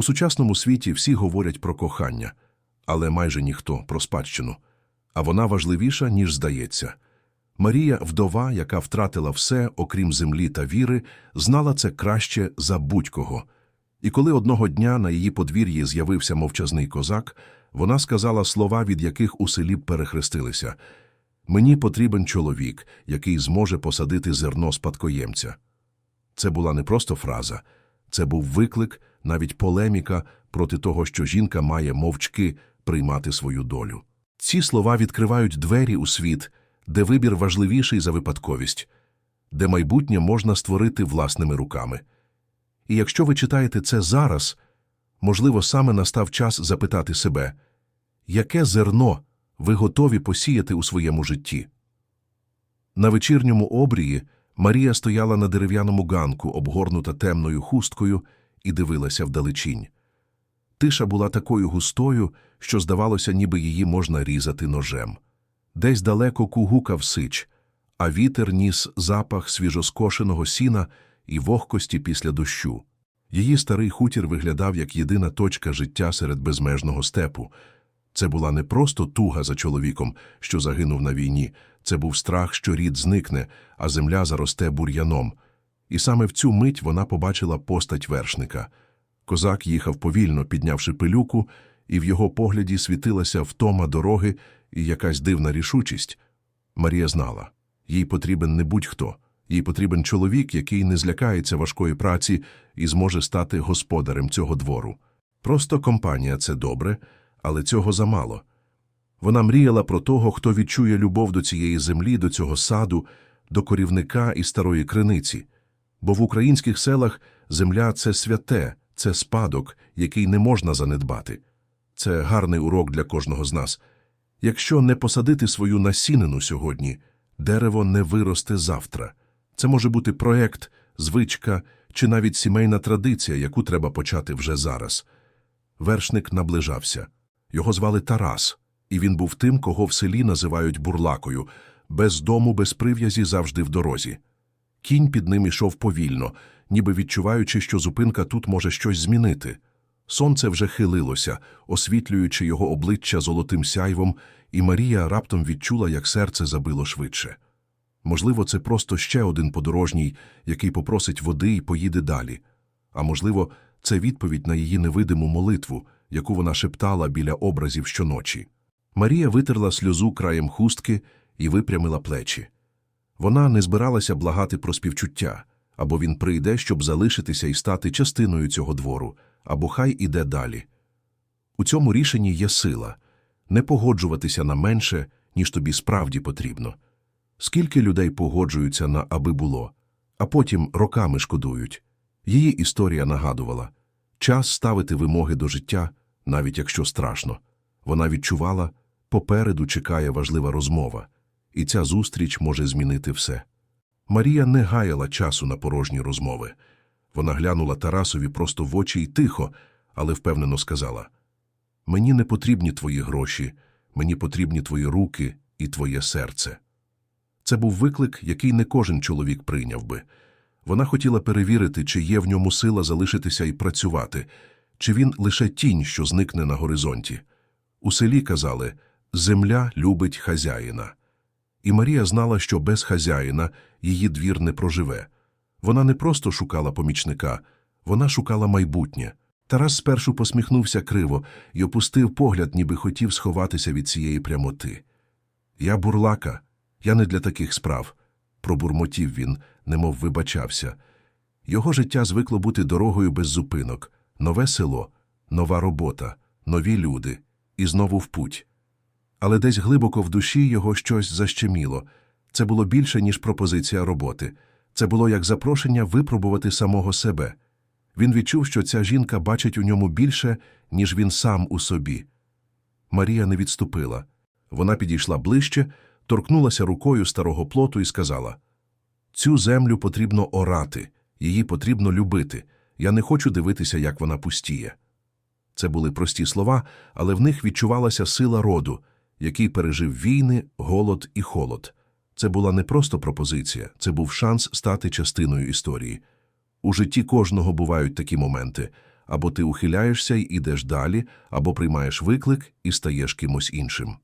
У сучасному світі всі говорять про кохання, але майже ніхто про спадщину. А вона важливіша, ніж здається. Марія, вдова, яка втратила все, окрім землі та віри, знала це краще за будь-кого. І коли одного дня на її подвір'ї з'явився мовчазний козак, вона сказала слова, від яких у селі перехрестилися «Мені потрібен чоловік, який зможе посадити зерно спадкоємця». Це була не просто фраза, це був виклик, навіть полеміка проти того, що жінка має мовчки приймати свою долю. Ці слова відкривають двері у світ, де вибір важливіший за випадковість, де майбутнє можна створити власними руками. І якщо ви читаєте це зараз, можливо, саме настав час запитати себе, яке зерно ви готові посіяти у своєму житті? На вечірньому обрії Марія стояла на дерев'яному ганку, обгорнута темною хусткою, і дивилася вдалечінь. Тиша була такою густою, що здавалося, ніби її можна різати ножем. Десь далеко кугукав сич, а вітер ніс запах свіжоскошеного сіна і вогкості після дощу. Її старий хутір виглядав як єдина точка життя серед безмежного степу. Це була не просто туга за чоловіком, що загинув на війні, це був страх, що рід зникне, а земля заросте бур'яном. І саме в цю мить вона побачила постать вершника. Козак їхав повільно, піднявши пилюку, і в його погляді світилася втома дороги і якась дивна рішучість. Марія знала, їй потрібен не будь-хто, їй потрібен чоловік, який не злякається важкої праці і зможе стати господарем цього двору. Просто компанія це добре, але цього замало. Вона мріяла про того, хто відчує любов до цієї землі, до цього саду, до корівника і старої криниці. Бо в українських селах земля це святе, це спадок, який не можна занедбати. Це гарний урок для кожного з нас. Якщо не посадити свою насінину сьогодні, дерево не виросте завтра. Це може бути проект, звичка чи навіть сімейна традиція, яку треба почати вже зараз. Вершник наближався. Його звали Тарас, і він був тим, кого в селі називають бурлакою, без дому, без прив'язі завжди в дорозі. Кінь під ним ішов повільно, ніби відчуваючи, що зупинка тут може щось змінити. Сонце вже хилилося, освітлюючи його обличчя золотим сяйвом, і Марія раптом відчула, як серце забило швидше. Можливо, це просто ще один подорожній, який попросить води і поїде далі. А можливо, це відповідь на її невидиму молитву, яку вона шептала біля образів щоночі. Марія витерла сльозу краєм хустки і випрямила плечі. Вона не збиралася благати про співчуття, або він прийде, щоб залишитися і стати частиною цього двору, або хай іде далі. У цьому рішенні є сила не погоджуватися на менше, ніж тобі справді потрібно. Скільки людей погоджуються на аби було, а потім роками шкодують. Її історія нагадувала час ставити вимоги до життя, навіть якщо страшно. Вона відчувала, попереду чекає важлива розмова, і ця зустріч може змінити все. Марія не гаяла часу на порожні розмови. Вона глянула Тарасові просто в очі й тихо, але впевнено сказала Мені не потрібні твої гроші, мені потрібні твої руки і твоє серце. Це був виклик, який не кожен чоловік прийняв би. Вона хотіла перевірити, чи є в ньому сила залишитися і працювати, чи він лише тінь, що зникне на горизонті. У селі казали земля любить хазяїна. І Марія знала, що без хазяїна її двір не проживе. Вона не просто шукала помічника, вона шукала майбутнє. Тарас спершу посміхнувся криво і опустив погляд, ніби хотів сховатися від цієї прямоти. Я бурлака, я не для таких справ, пробурмотів він, немов вибачався. Його життя звикло бути дорогою без зупинок, нове село, нова робота, нові люди, і знову в путь. Але десь глибоко в душі його щось защеміло. Це було більше, ніж пропозиція роботи. Це було як запрошення випробувати самого себе. Він відчув, що ця жінка бачить у ньому більше, ніж він сам у собі. Марія не відступила. Вона підійшла ближче, торкнулася рукою старого плоту і сказала Цю землю потрібно орати, її потрібно любити. Я не хочу дивитися, як вона пустіє. Це були прості слова, але в них відчувалася сила роду, який пережив війни, голод і холод. Це була не просто пропозиція, це був шанс стати частиною історії. У житті кожного бувають такі моменти, Або ти ухиляєшся й ідеш далі, або приймаєш виклик і стаєш кимось іншим.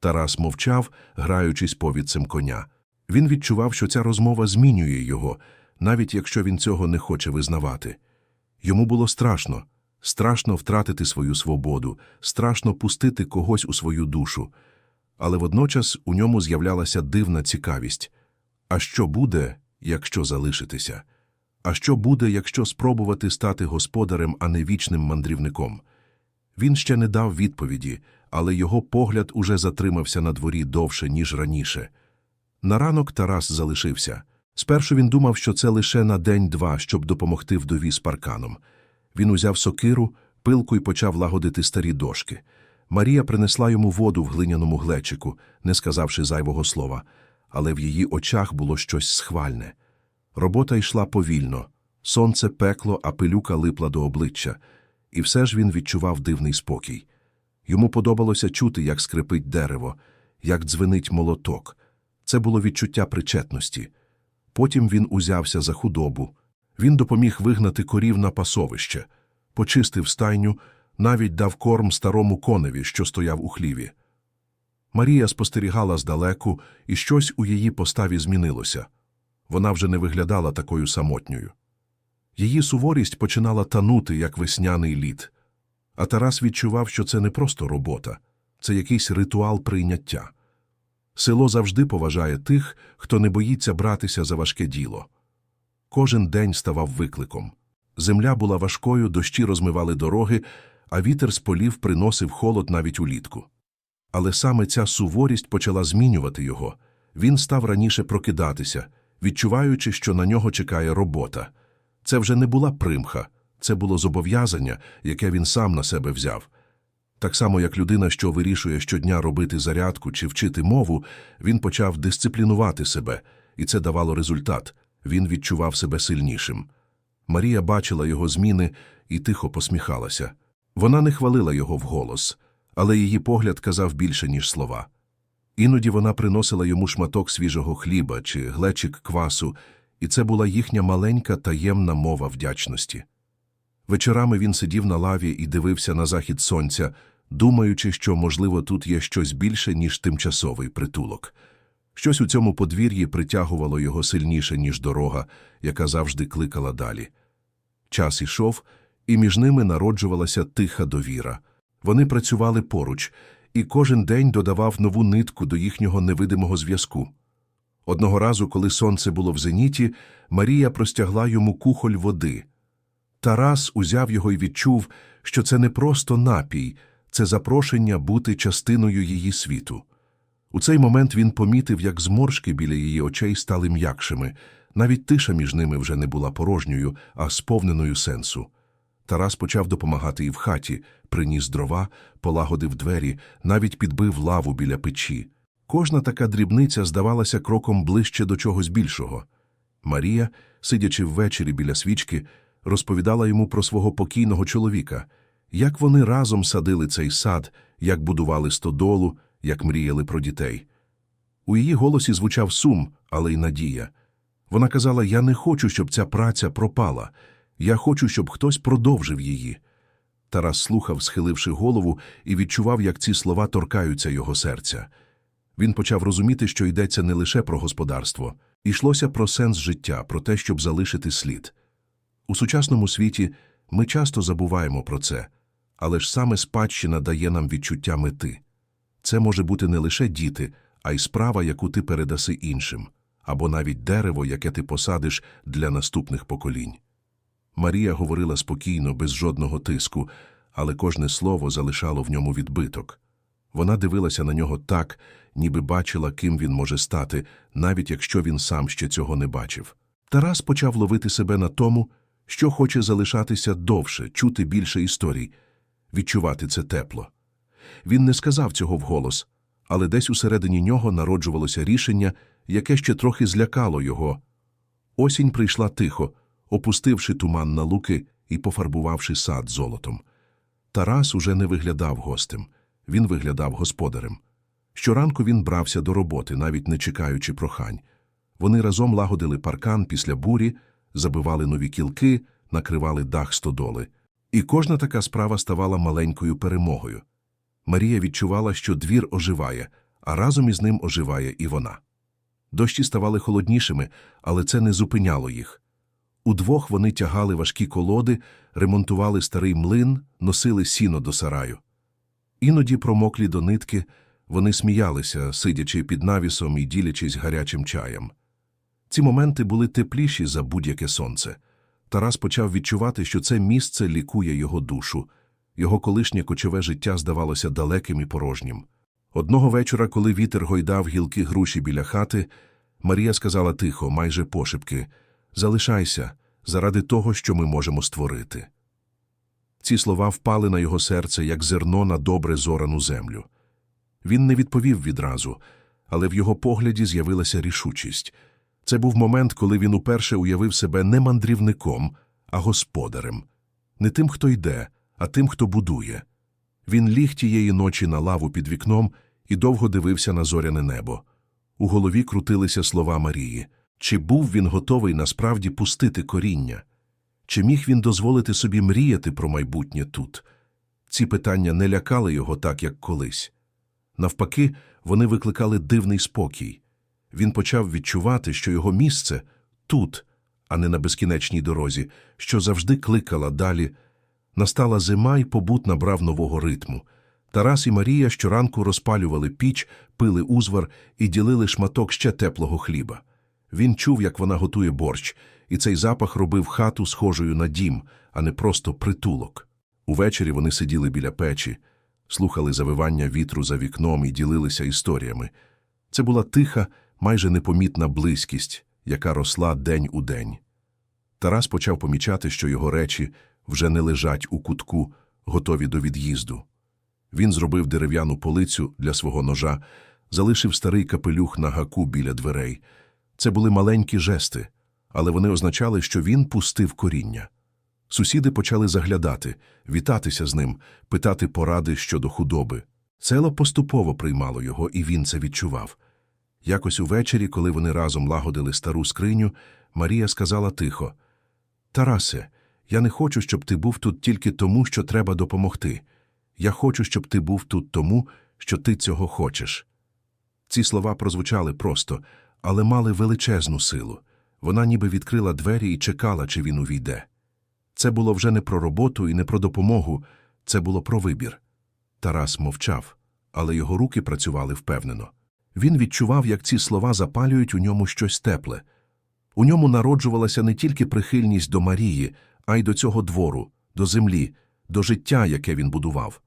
Тарас мовчав, граючись повідцем коня. Він відчував, що ця розмова змінює його, навіть якщо він цього не хоче визнавати. Йому було страшно. Страшно втратити свою свободу, страшно пустити когось у свою душу. Але водночас у ньому з'являлася дивна цікавість. А що буде, якщо залишитися? А що буде, якщо спробувати стати господарем, а не вічним мандрівником? Він ще не дав відповіді, але його погляд уже затримався на дворі довше, ніж раніше. На ранок Тарас залишився. Спершу він думав, що це лише на день-два, щоб допомогти вдові з парканом. Він узяв сокиру, пилку і почав лагодити старі дошки. Марія принесла йому воду в глиняному глечику, не сказавши зайвого слова, але в її очах було щось схвальне. Робота йшла повільно. Сонце пекло, а пилюка липла до обличчя. І все ж він відчував дивний спокій. Йому подобалося чути, як скрипить дерево, як дзвенить молоток. Це було відчуття причетності. Потім він узявся за худобу. Він допоміг вигнати корів на пасовище, почистив стайню, навіть дав корм старому коневі, що стояв у хліві. Марія спостерігала здалеку, і щось у її поставі змінилося. Вона вже не виглядала такою самотньою. Її суворість починала танути, як весняний лід. А Тарас відчував, що це не просто робота, це якийсь ритуал прийняття. Село завжди поважає тих, хто не боїться братися за важке діло. Кожен день ставав викликом. Земля була важкою, дощі розмивали дороги, а вітер з полів приносив холод навіть улітку. Але саме ця суворість почала змінювати його. Він став раніше прокидатися, відчуваючи, що на нього чекає робота. Це вже не була примха, це було зобов'язання, яке він сам на себе взяв. Так само, як людина, що вирішує щодня робити зарядку чи вчити мову, він почав дисциплінувати себе, і це давало результат. Він відчував себе сильнішим. Марія бачила його зміни і тихо посміхалася. Вона не хвалила його вголос, але її погляд казав більше, ніж слова. Іноді вона приносила йому шматок свіжого хліба чи глечик квасу, і це була їхня маленька таємна мова вдячності. Вечорами він сидів на лаві і дивився на захід сонця, думаючи, що, можливо, тут є щось більше, ніж тимчасовий притулок. Щось у цьому подвір'ї притягувало його сильніше, ніж дорога, яка завжди кликала далі. Час ішов, і між ними народжувалася тиха довіра. Вони працювали поруч, і кожен день додавав нову нитку до їхнього невидимого зв'язку. Одного разу, коли сонце було в зеніті, Марія простягла йому кухоль води. Тарас узяв його і відчув, що це не просто напій, це запрошення бути частиною її світу. У цей момент він помітив, як зморшки біля її очей стали м'якшими, навіть тиша між ними вже не була порожньою, а сповненою сенсу. Тарас почав допомагати і в хаті, приніс дрова, полагодив двері, навіть підбив лаву біля печі. Кожна така дрібниця здавалася кроком ближче до чогось більшого. Марія, сидячи ввечері біля свічки, розповідала йому про свого покійного чоловіка, як вони разом садили цей сад, як будували стодолу, як мріяли про дітей. У її голосі звучав сум, але й надія. Вона казала: Я не хочу, щоб ця праця пропала. Я хочу, щоб хтось продовжив її. Тарас слухав, схиливши голову, і відчував, як ці слова торкаються його серця. Він почав розуміти, що йдеться не лише про господарство, йшлося про сенс життя, про те, щоб залишити слід. У сучасному світі ми часто забуваємо про це, але ж саме спадщина дає нам відчуття мети. Це може бути не лише діти, а й справа, яку ти передаси іншим, або навіть дерево, яке ти посадиш для наступних поколінь. Марія говорила спокійно, без жодного тиску, але кожне слово залишало в ньому відбиток. Вона дивилася на нього так, ніби бачила, ким він може стати, навіть якщо він сам ще цього не бачив. Тарас почав ловити себе на тому, що хоче залишатися довше, чути більше історій, відчувати це тепло. Він не сказав цього вголос, але десь усередині нього народжувалося рішення, яке ще трохи злякало його. Осінь прийшла тихо, опустивши туман на луки і пофарбувавши сад золотом. Тарас уже не виглядав гостем, він виглядав господарем. Щоранку він брався до роботи, навіть не чекаючи прохань. Вони разом лагодили паркан після бурі, забивали нові кілки, накривали дах стодоли. І кожна така справа ставала маленькою перемогою. Марія відчувала, що двір оживає, а разом із ним оживає і вона. Дощі ставали холоднішими, але це не зупиняло їх. Удвох вони тягали важкі колоди, ремонтували старий млин, носили сіно до сараю. Іноді промоклі до нитки, вони сміялися, сидячи під навісом і ділячись гарячим чаєм. Ці моменти були тепліші за будь-яке сонце. Тарас почав відчувати, що це місце лікує його душу. Його колишнє кочове життя здавалося далеким і порожнім. Одного вечора, коли вітер гойдав гілки груші біля хати, Марія сказала тихо, майже пошепки Залишайся заради того, що ми можемо створити. Ці слова впали на його серце, як зерно на добре зорану землю. Він не відповів відразу, але в його погляді з'явилася рішучість. Це був момент, коли він уперше уявив себе не мандрівником, а господарем. Не тим, хто йде, а тим, хто будує. Він ліг тієї ночі на лаву під вікном і довго дивився на зоряне небо. У голові крутилися слова Марії. Чи був він готовий насправді пустити коріння? Чи міг він дозволити собі мріяти про майбутнє тут? Ці питання не лякали його так, як колись. Навпаки, вони викликали дивний спокій. Він почав відчувати, що його місце тут, а не на безкінечній дорозі, що завжди кликала далі. Настала зима, і побут набрав нового ритму. Тарас і Марія щоранку розпалювали піч, пили узвар і ділили шматок ще теплого хліба. Він чув, як вона готує борщ, і цей запах робив хату схожою на дім, а не просто притулок. Увечері вони сиділи біля печі, слухали завивання вітру за вікном і ділилися історіями. Це була тиха, майже непомітна близькість, яка росла день у день. Тарас почав помічати, що його речі вже не лежать у кутку, готові до від'їзду. Він зробив дерев'яну полицю для свого ножа, залишив старий капелюх на гаку біля дверей. Це були маленькі жести, але вони означали, що він пустив коріння. Сусіди почали заглядати, вітатися з ним, питати поради щодо худоби. Село поступово приймало його, і він це відчував. Якось увечері, коли вони разом лагодили стару скриню, Марія сказала тихо Тарасе, я не хочу, щоб ти був тут тільки тому, що треба допомогти. Я хочу, щоб ти був тут тому, що ти цього хочеш. Ці слова прозвучали просто, але мали величезну силу. Вона ніби відкрила двері і чекала, чи він увійде. Це було вже не про роботу і не про допомогу, це було про вибір. Тарас мовчав, але його руки працювали впевнено. Він відчував, як ці слова запалюють у ньому щось тепле. У ньому народжувалася не тільки прихильність до Марії, а й до цього двору, до землі, до життя, яке він будував.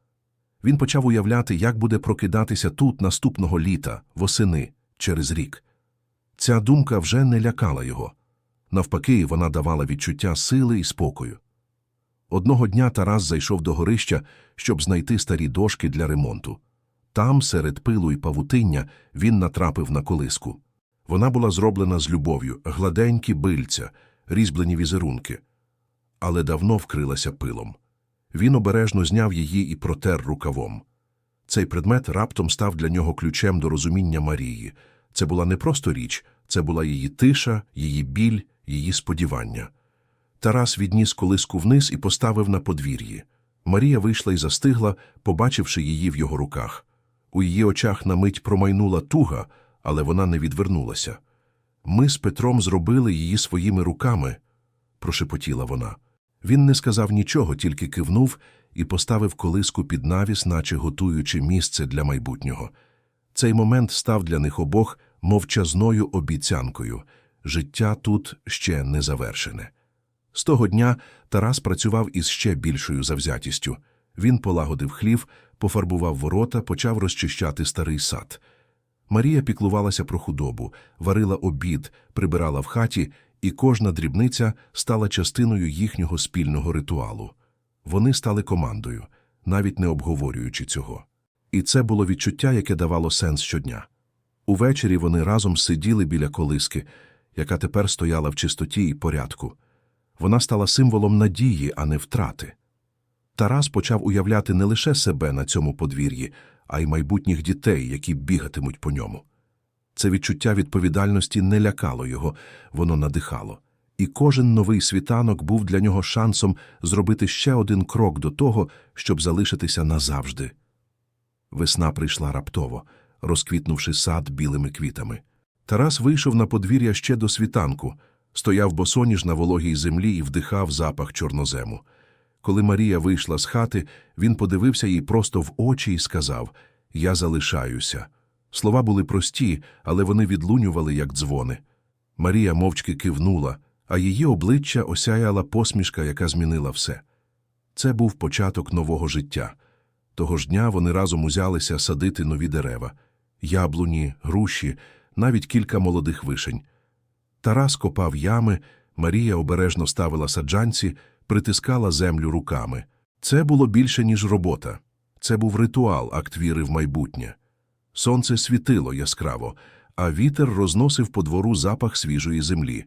Він почав уявляти, як буде прокидатися тут наступного літа, восени, через рік. Ця думка вже не лякала його. Навпаки, вона давала відчуття сили і спокою. Одного дня Тарас зайшов до горища, щоб знайти старі дошки для ремонту. Там, серед пилу і павутиння, він натрапив на колиску. Вона була зроблена з любов'ю, гладенькі бильця, різьблені візерунки, але давно вкрилася пилом. Він обережно зняв її і протер рукавом. Цей предмет раптом став для нього ключем до розуміння Марії. Це була не просто річ, це була її тиша, її біль, її сподівання. Тарас відніс колиску вниз і поставив на подвір'ї. Марія вийшла і застигла, побачивши її в його руках. У її очах на мить промайнула туга, але вона не відвернулася. Ми з Петром зробили її своїми руками, прошепотіла вона. Він не сказав нічого, тільки кивнув і поставив колиску під навіс, наче готуючи місце для майбутнього. Цей момент став для них обох мовчазною обіцянкою. Життя тут ще не завершене. З того дня Тарас працював із ще більшою завзятістю. Він полагодив хлів, пофарбував ворота, почав розчищати старий сад. Марія піклувалася про худобу, варила обід, прибирала в хаті, і кожна дрібниця стала частиною їхнього спільного ритуалу. Вони стали командою, навіть не обговорюючи цього. І це було відчуття, яке давало сенс щодня. Увечері вони разом сиділи біля колиски, яка тепер стояла в чистоті і порядку. Вона стала символом надії, а не втрати. Тарас почав уявляти не лише себе на цьому подвір'ї, а й майбутніх дітей, які бігатимуть по ньому. Це відчуття відповідальності не лякало його, воно надихало. і кожен новий світанок був для нього шансом зробити ще один крок до того, щоб залишитися назавжди. Весна прийшла раптово, розквітнувши сад білими квітами. Тарас вийшов на подвір'я ще до світанку, стояв босоніж на вологій землі і вдихав запах чорнозему. Коли Марія вийшла з хати, він подивився їй просто в очі і сказав Я залишаюся. Слова були прості, але вони відлунювали, як дзвони. Марія мовчки кивнула, а її обличчя осяяла посмішка, яка змінила все. Це був початок нового життя. Того ж дня вони разом узялися садити нові дерева яблуні, груші, навіть кілька молодих вишень. Тарас копав ями, Марія обережно ставила саджанці, притискала землю руками. Це було більше, ніж робота. Це був ритуал, акт віри в майбутнє. Сонце світило яскраво, а вітер розносив по двору запах свіжої землі.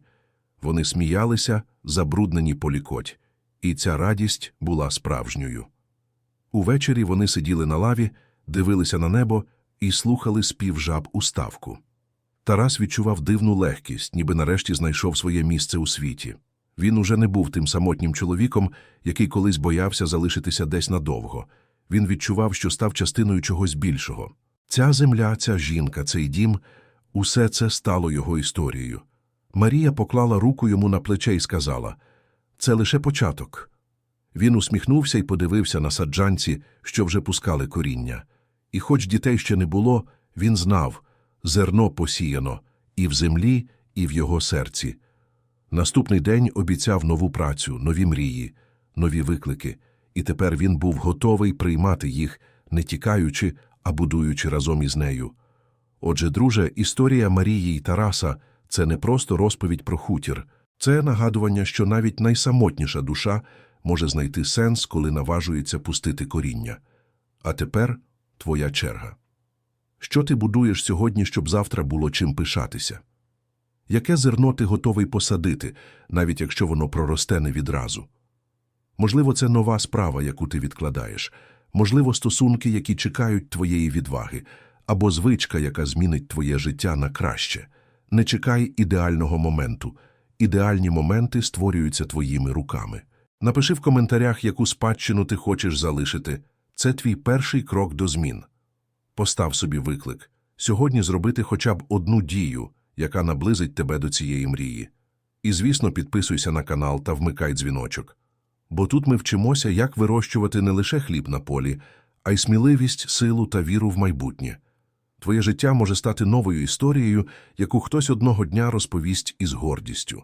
Вони сміялися, забруднені полікоть, і ця радість була справжньою. Увечері вони сиділи на лаві, дивилися на небо і слухали спів жаб у ставку. Тарас відчував дивну легкість, ніби нарешті знайшов своє місце у світі. Він уже не був тим самотнім чоловіком, який колись боявся залишитися десь надовго. Він відчував, що став частиною чогось більшого. Ця земля, ця жінка, цей дім – усе це стало його історією. Марія поклала руку йому на плече і сказала «Це лише початок». Він усміхнувся і подивився на саджанці, що вже пускали коріння. І хоч дітей ще не було, він знав – зерно посіяно і в землі, і в його серці. Наступний день обіцяв нову працю, нові мрії, нові виклики, і тепер він був готовий приймати їх, не тікаючи, а будуючи разом із нею. Отже, друже, історія Марії і Тараса – це не просто розповідь про хутір, це нагадування, що навіть найсамотніша душа може знайти сенс, коли наважується пустити коріння. А тепер твоя черга. Що ти будуєш сьогодні, щоб завтра було чим пишатися? Яке зерно ти готовий посадити, навіть якщо воно проросте не відразу? Можливо, це нова справа, яку ти відкладаєш, можливо, стосунки, які чекають твоєї відваги, або звичка, яка змінить твоє життя на краще. Не чекай ідеального моменту. Ідеальні моменти створюються твоїми руками. Напиши в коментарях, яку спадщину ти хочеш залишити. Це твій перший крок до змін. Постав собі виклик сьогодні зробити хоча б одну дію, яка наблизить тебе до цієї мрії. І, звісно, підписуйся на канал та вмикай дзвіночок. Бо тут ми вчимося, як вирощувати не лише хліб на полі, а й сміливість, силу та віру в майбутнє. Твоє життя може стати новою історією, яку хтось одного дня розповість із гордістю.